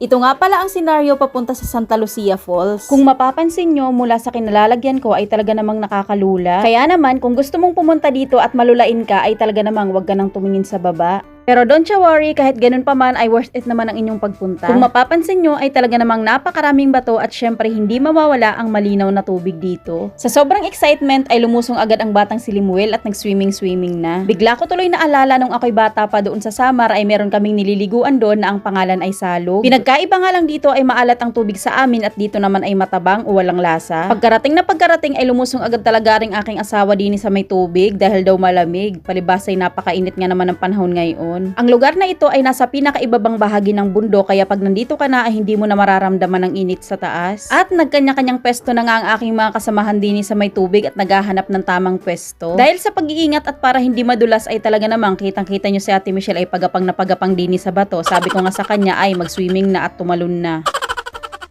Ito nga pala ang senaryo papunta sa Santa Lucia Falls. Kung mapapansin nyo, mula sa kinalalagyan ko ay talaga namang nakakalula. Kaya naman, kung gusto mong pumunta dito at malulain ka, ay talaga namang wag ka nang tumingin sa baba. Pero don't you worry, kahit ganun pa man ay worth it naman ang inyong pagpunta. Kung mapapansin nyo ay talaga namang napakaraming bato at syempre hindi mawawala ang malinaw na tubig dito. Sa sobrang excitement ay lumusong agad ang batang si Limuel at nag-swimming-swimming na. Bigla ko tuloy naalala nung ako'y bata pa doon sa Samar ay meron kaming nililiguan doon na ang pangalan ay Salog. Pinagkaiba nga lang dito ay maalat ang tubig sa amin at dito naman ay matabang o walang lasa. Pagkarating na pagkarating ay lumusong agad talaga ring aking asawa din sa may tubig dahil daw malamig. Palibas ay napakainit nga naman ng panahon ngayon. Ang lugar na ito ay nasa pinakaibabang bahagi ng bundok kaya pag nandito ka na ay hindi mo na mararamdaman ang init sa taas. At nagkanya-kanyang pwesto na nga ang aking mga kasamahan din sa may tubig at naghahanap ng tamang pwesto. Dahil sa pag-iingat at para hindi madulas ay talaga namang kitang-kita nyo si Ate Michelle ay pagapang na pagapang din sa bato. Sabi ko nga sa kanya ay mag-swimming na at tumalon na.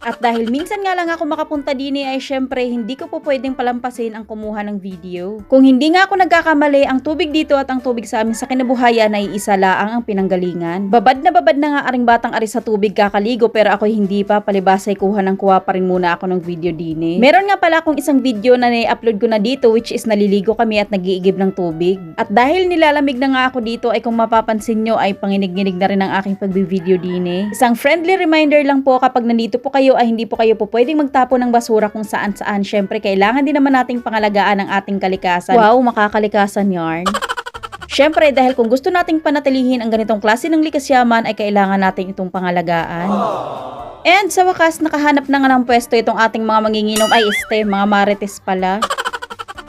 At dahil minsan nga lang ako makapunta din ay syempre hindi ko po pwedeng palampasin ang kumuha ng video. Kung hindi nga ako nagkakamali, ang tubig dito at ang tubig sa amin sa kinabuhayan ay isa laang ang pinanggalingan. Babad na babad na nga aring batang ari sa tubig kakaligo pero ako hindi pa palibasay kuha ng kuha pa rin muna ako ng video din Meron nga pala akong isang video na na-upload ko na dito which is naliligo kami at nagiigib ng tubig. At dahil nilalamig na nga ako dito ay kung mapapansin nyo ay panginig-nginig na rin ang aking pagbi-video din Isang friendly reminder lang po kapag nandito po kayo ay hindi po kayo po pwedeng magtapon ng basura kung saan saan. Syempre, kailangan din naman nating pangalagaan ang ating kalikasan. Wow, makakalikasan yarn. Syempre, dahil kung gusto nating panatilihin ang ganitong klase ng likas yaman, ay kailangan natin itong pangalagaan. And sa wakas, nakahanap na nga ng pwesto itong ating mga manginginom. Ay, este, mga marites pala.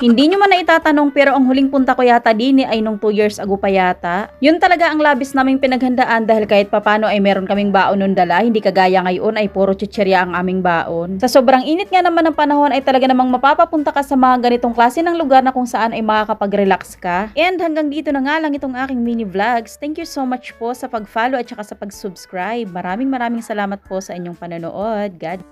Hindi nyo man na itatanong pero ang huling punta ko yata din ay nung 2 years ago pa yata. Yun talaga ang labis naming pinaghandaan dahil kahit papano ay meron kaming baon nun dala, hindi kagaya ngayon ay puro chicherya ang aming baon. Sa sobrang init nga naman ng panahon ay talaga namang mapapapunta ka sa mga ganitong klase ng lugar na kung saan ay makakapag-relax ka. And hanggang dito na nga lang itong aking mini vlogs. Thank you so much po sa pag-follow at saka sa pag-subscribe. Maraming maraming salamat po sa inyong panonood. God